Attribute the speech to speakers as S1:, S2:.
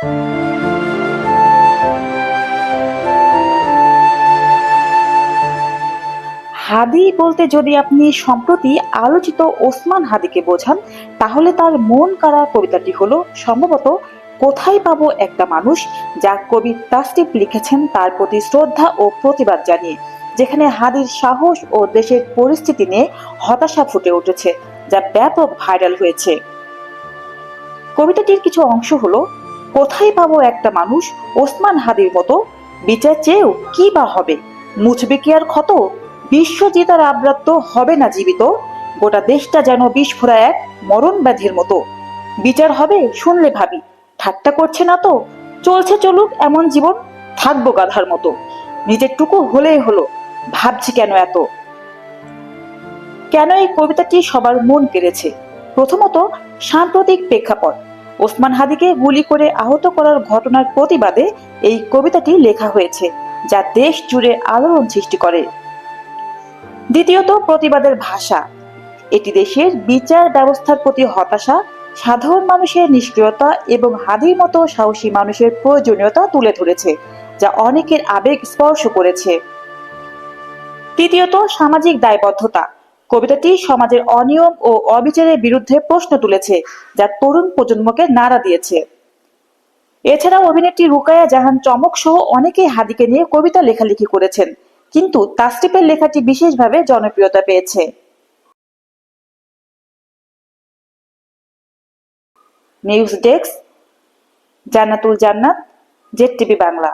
S1: হাদি বলতে যদি আপনি সম্প্রতি আলোচিত ওসমান হাদিকে বোঝান, তাহলে তার মন কাড়া কবিতাটি হলো সম্ভবত কোথায় পাবো একটা মানুষ যা কবি তাসটিপ লিখেছেন তার প্রতি শ্রদ্ধা ও প্রতিবাদ জানিয়ে, যেখানে হাদির সাহস ও দেশের পরিস্থিতি নিয়ে হতাশা ফুটে উঠেছে, যা ব্যাপক ভাইরাল হয়েছে। কবিতাটির কিছু অংশ হলো কোথায় পাবো একটা মানুষ ওসমান হাদির মতো? বিচার চেয়েও কি বা হবে? মুছবে কি আর ক্ষত? বিশ্বজিতার আব্রাত্য হবে না জীবিত? গোটা দেশটা যেন বিস্ফোরা এক মরণ ব্যাধির মতো। বিচার হবে, শুনলে ভাবি। ঠাট্টা করছে না তো? চলছে চলুক এমন জীবন, থাকব গাধার মতো। নিজের টুকু হলেই হলো। ভাবছি কেন এত? কেন এই কবিতাটি সবার মন কেড়েছে? প্রথমত সাম্প্রতিক প্রেক্ষাপট। ওসমান হাদিকে গুলি করে আহত করার ঘটনার প্রতিবাদে এই কবিতাটি লেখা হয়েছে, যা দেশ জুড়ে আলোড়ন সৃষ্টি করে। দ্বিতীয়ত, প্রতিবাদের ভাষা। এটি দেশের বিচার ব্যবস্থার প্রতি হতাশা, সাধারণ মানুষের নিষ্ক্রিয়তা এবং হাদির মতো সাহসী মানুষের প্রয়োজনীয়তা তুলে ধরেছে, যা অনেকের আবেগ স্পর্শ করেছে। তৃতীয়ত, সামাজিক দায়বদ্ধতা। কবিতাটি সমাজের অনিয়ম ও অবিচারের বিরুদ্ধে প্রশ্ন তুলেছে, যা তরুণ প্রজন্মকে নাড়া দিয়েছে। এছাড়াও অভিনেত্রী রুকায়া জাহান চমক সহ অনেকেই হাদিকে নিয়ে কবিতা লেখালেখি করেছেন, কিন্তু তাসটিপের লেখাটি বিশেষভাবে জনপ্রিয়তা পেয়েছে। নিউজ ডেস্ক, জান্নাতুল জান্নাত, জেড টিভি বাংলা।